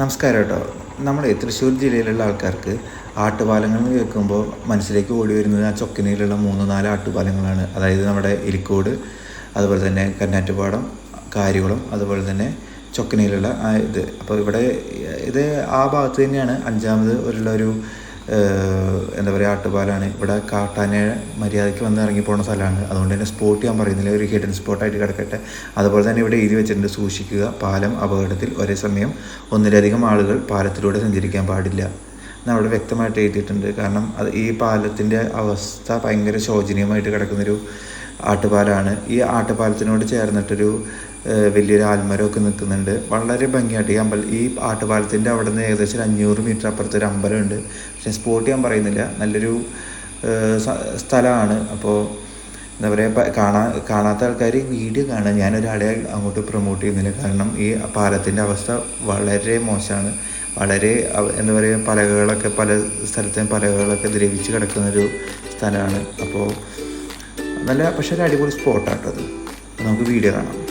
നമസ്കാരം കേട്ടോ. നമ്മുടെ തൃശ്ശൂർ ജില്ലയിലുള്ള ആൾക്കാർക്ക് ആട്ടുപാലങ്ങൾ എന്ന് കേൾക്കുമ്പോൾ മനസ്സിലേക്ക് ഓടി വരുന്നത് ആ ചൊക്കിനയിലുള്ള മൂന്ന് നാല് ആട്ടുപാലങ്ങളാണ്. അതായത് നമ്മുടെ ഇരിക്കോട് അതുപോലെ തന്നെ കന്നാറ്റുപാടം കാര്യകുളം അതുപോലെ തന്നെ ചൊക്കിനയിലുള്ള ആ ഇത്. അപ്പോൾ ഇവിടെ ഇത് ആ ഭാഗത്ത് തന്നെയാണ് അഞ്ചാമത് ഉള്ള ഒരു എന്താ പറയുക ആട്ടുപാലാണ്. ഇവിടെ കാട്ടാനെ മര്യാദയ്ക്ക് വന്ന് ഇറങ്ങി പോകുന്ന സ്ഥലമാണ്. അതുകൊണ്ട് തന്നെ സ്പോട്ട് ഞാൻ പറയുന്നില്ല. ഒരു ഹിഡൻ സ്പോട്ടായിട്ട് കിടക്കട്ടെ. അതുപോലെ തന്നെ ഇവിടെ എഴുതി വെച്ചിട്ടുണ്ട്. സൂക്ഷിക്കുക. പാലം അപകടത്തിൽ ഒരേ സമയം ഒന്നിലധികം ആളുകൾ പാലത്തിലൂടെ സഞ്ചരിക്കാൻ പാടില്ല. എന്നവിടെ വ്യക്തമായിട്ട് എഴുതിയിട്ടുണ്ട്. കാരണം അത് ഈ പാലത്തിന്റെ അവസ്ഥ ഭയങ്കര ശോചനീയമായിട്ട് കിടക്കുന്നൊരു ആട്ടുപാലമാണ് ഈ ആട്ടുപാലത്തിനോട് ചേർന്നിട്ടൊരു വലിയൊരു ആൽമരമൊക്കെ നിൽക്കുന്നുണ്ട്. വളരെ ഭംഗിയായിട്ട് ഈ അമ്പലം ഈ ആട്ടുപാലത്തിന്റെ അവിടെ നിന്ന് ഏകദേശം ഒരു അഞ്ഞൂറ് മീറ്റർ അപ്പുറത്ത് ഒരു അമ്പലമുണ്ട്. പക്ഷേ സ്പോട്ട് ഞാൻ പറയുന്നില്ല. നല്ലൊരു സ്ഥലമാണ്. അപ്പോൾ എന്താ പറയുക കാണാ കാണാത്ത ആൾക്കാർ വീഡിയോ കാണുക. ഞാനൊരാളെ അങ്ങോട്ട് പ്രൊമോട്ട് ചെയ്യുന്നില്ല. കാരണം ഈ പാലത്തിന്റെ അവസ്ഥ വളരെ മോശമാണ്. വളരെ എന്താ പറയുക പലകകളൊക്കെ പല സ്ഥലത്തെയും പലകകളൊക്കെ ദ്രവിച്ച് കിടക്കുന്നൊരു സ്ഥലമാണ്. അപ്പോൾ നല്ല പക്ഷേ ഒരു അടിപൊളി സ്പോട്ടാട്ടോ അത്. നമുക്ക് വീഡിയോ കാണാം.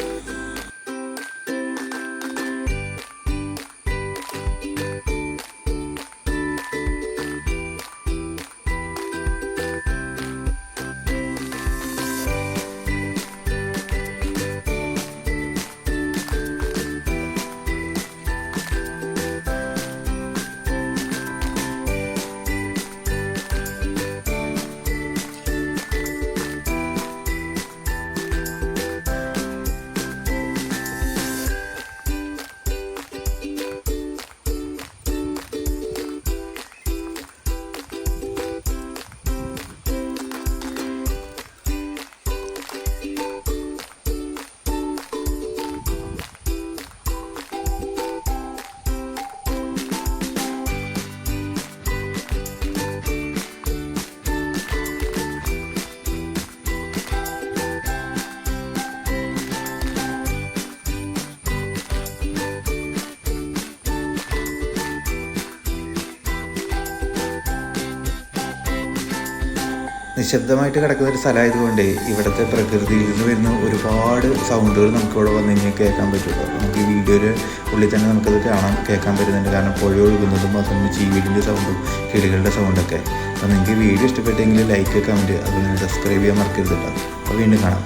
നിശബ്ദമായിട്ട് കിടക്കുന്ന ഒരു സ്ഥലമായതുകൊണ്ട് ഇവിടുത്തെ പ്രകൃതിയിൽ നിന്ന് വരുന്ന ഒരുപാട് സൗണ്ടുകൾ നമുക്ക് ഇവിടെ വന്നു കഴിഞ്ഞാൽ കേൾക്കാൻ പറ്റുള്ളൂ നമുക്ക് ഈ വീഡിയോയിൽ ഉള്ളിൽ തന്നെ നമുക്കത് കാണാൻ കേൾക്കാൻ പറ്റുന്നുണ്ട്. കാരണം പുഴ ഒഴുകുന്നതും അതൊന്ന് ചീവിടിന്റെ സൗണ്ടും കിളികളുടെ സൗണ്ടൊക്കെ അപ്പോൾ നിങ്ങൾക്ക് വീഡിയോ ഇഷ്ടപ്പെട്ടെങ്കിൽ ലൈക്ക് കമന്റ് അതുപോലെ സബ്സ്ക്രൈബ് ചെയ്യാൻ മറക്കരുത് കേട്ടോ അപ്പോൾ വീണ്ടും കാണാം.